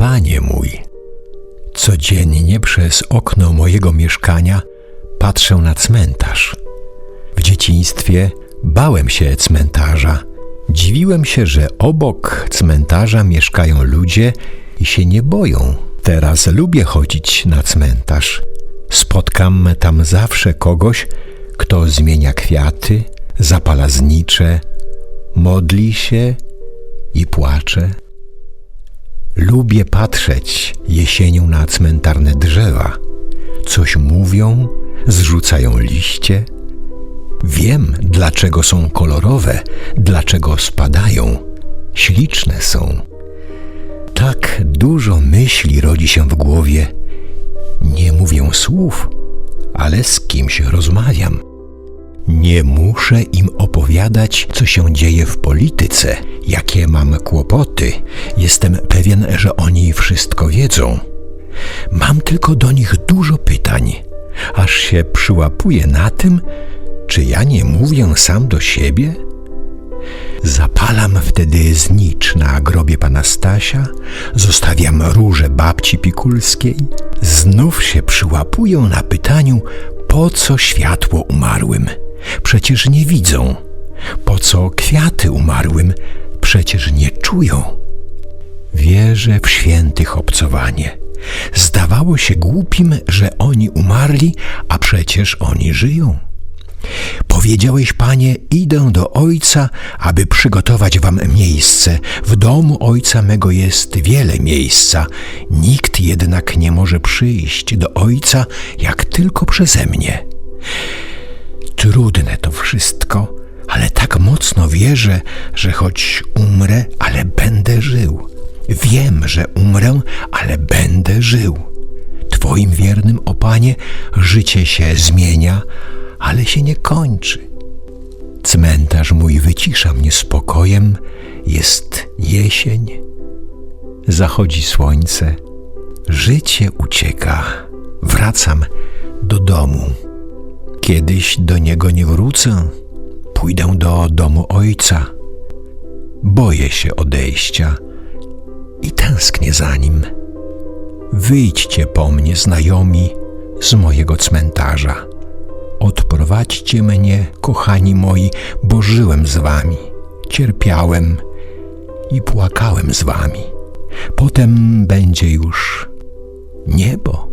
panie mój. Codziennie przez okno mojego mieszkania patrzę na cmentarz. W dzieciństwie bałem się cmentarza. Dziwiłem się, że obok cmentarza mieszkają ludzie i się nie boją. Teraz lubię chodzić na cmentarz. Spotkam tam zawsze kogoś, kto zmienia kwiaty, zapala znicze, modli się i płacze. Lubię patrzeć jesienią na cmentarne drzewa. Coś mówią, zrzucają liście. Wiem, dlaczego są kolorowe, dlaczego spadają. Śliczne są. Tak dużo myśli rodzi się w głowie. Nie mówię słów, ale z kimś rozmawiam. Nie muszę im opowiadać, co się dzieje w polityce, jakie mam kłopoty. Jestem pewien, że oni wszystko wiedzą. Mam tylko do nich dużo pytań, aż się przyłapuję na tym, czy ja nie mówię sam do siebie? Zapalam wtedy znicz na grobie pana Stasia, zostawiam róże babci Pikulskiej. Znów się przyłapuję na pytaniu, po co światło umarłym? Przecież nie widzą. Po co kwiaty umarłym? Przecież nie czują. Wierzę w świętych obcowanie. Zdawało się głupim, że oni umarli, a przecież oni żyją. Powiedziałeś, panie, idę do ojca, aby przygotować wam miejsce. W domu ojca mego jest wiele miejsca. Nikt jednak nie może przyjść do ojca, jak tylko przeze mnie. Trudne to wszystko, ale tak mocno wierzę, że choć umrę, ale będę żył. Wiem, że umrę, ale będę żył. Twoim wiernym, o Panie, życie się zmienia, ale się nie kończy. Cmentarz mój wycisza mnie spokojem, jest jesień, zachodzi słońce, życie ucieka, wracam do domu. Kiedyś do niego nie wrócę, pójdę do domu ojca. Boję się odejścia tęsknię za nim. Wyjdźcie po mnie, znajomi, z mojego cmentarza. Odprowadźcie mnie, kochani moi, bo żyłem z wami, cierpiałem i płakałem z wami. Potem będzie już niebo.